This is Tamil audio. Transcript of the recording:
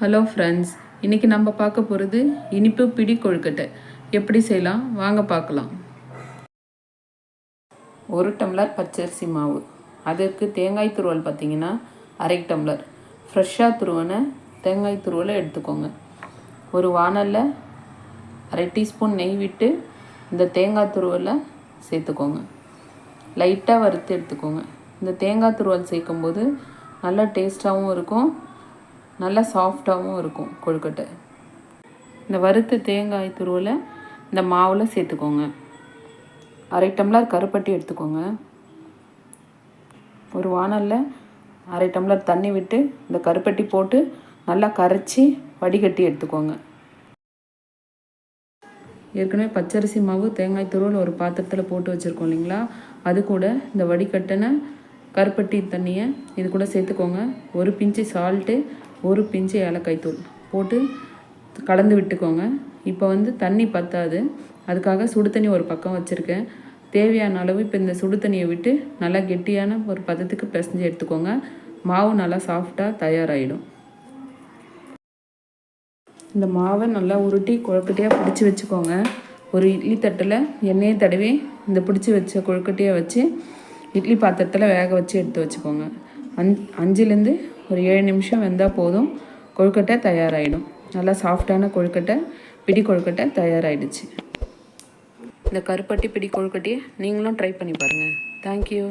ஹலோ ஃப்ரெண்ட்ஸ் இன்றைக்கி நம்ம பார்க்க போகிறது இனிப்பு பிடி கொழுக்கட்டை. எப்படி செய்யலாம்? வாங்க பார்க்கலாம். ஒரு டம்ளர் பச்சரிசி மாவு. அதற்கு தேங்காய் துருவல் பார்த்தீங்கன்னா அரை டம்ளர். ஃப்ரெஷ்ஷாக துருவன தேங்காய் துருவலை எடுத்துக்கோங்க. ஒரு வானலில் அரை டீஸ்பூன் நெய் விட்டு இந்த தேங்காய் துருவலை சேர்த்துக்கோங்க. லைட்டாக வறுத்து எடுத்துக்கோங்க. இந்த தேங்காய் துருவல் சேர்க்கும்போது நல்லா டேஸ்ட்டாகவும் இருக்கும். நல்லா சாஃப்டாகவும் இருக்கும் கொழுக்கட்டை. இந்த வறுத்த தேங்காய் துருவில் இந்த மாவில் சேர்த்துக்கோங்க. அரை டம்ளர் கருப்பட்டி எடுத்துக்கோங்க. ஒரு வானலில் அரை டம்ளர் தண்ணி விட்டு இந்த கருப்பட்டி போட்டு நல்லா கரைச்சி வடிகட்டி எடுத்துக்கோங்க. ஏற்கனவே பச்சரிசி மாவு தேங்காய் துருவல் ஒரு பாத்திரத்தில் போட்டு வச்சுருக்கோம் இல்லைங்களா? அது கூட இந்த வடிகட்டின கருப்பட்டி தண்ணியை இது கூட சேர்த்துக்கோங்க. ஒரு பிஞ்சு சால்ட்டு ஒரு பிஞ்சு ஏலக்காய் தூள் போட்டு கலந்து விட்டுக்கோங்க. இப்போ வந்து தண்ணி பத்தாது. அதுக்காக சுடு தண்ணி ஒரு பக்கம் வச்சுருக்கேன். தேவையான அளவு இப்போ இந்த சுடு தண்ணியை விட்டு நல்லா கெட்டியான ஒரு பதத்துக்கு பிசைஞ்சு எடுத்துக்கோங்க. மாவு நல்லா சாஃப்டாக தயாராகிடும் இந்த மாவை நல்லா உருட்டி கொழுக்கட்டையாக பிடிச்சி வச்சுக்கோங்க. ஒரு இட்லி தட்டில் எண்ணெயை தடவி இந்த பிடிச்சி வச்ச கொழுக்கட்டையை வச்சு இட்லி பாத்திரத்தில் வேக வச்சு எடுத்து வச்சுக்கோங்க. அஞ் அஞ்சுலேருந்து ஒரு ஏழு நிமிஷம் வெந்தால் போதும். கொழுக்கட்டை தயாராகிடும் நல்லா சாஃப்டான கொழுக்கட்டை பிடி கொழுக்கட்டை தயாராகிடுச்சு இந்த கருப்பட்டி பிடி கொழுக்கட்டையை நீங்களும் ட்ரை பண்ணி பாருங்கள் தேங்க்யூ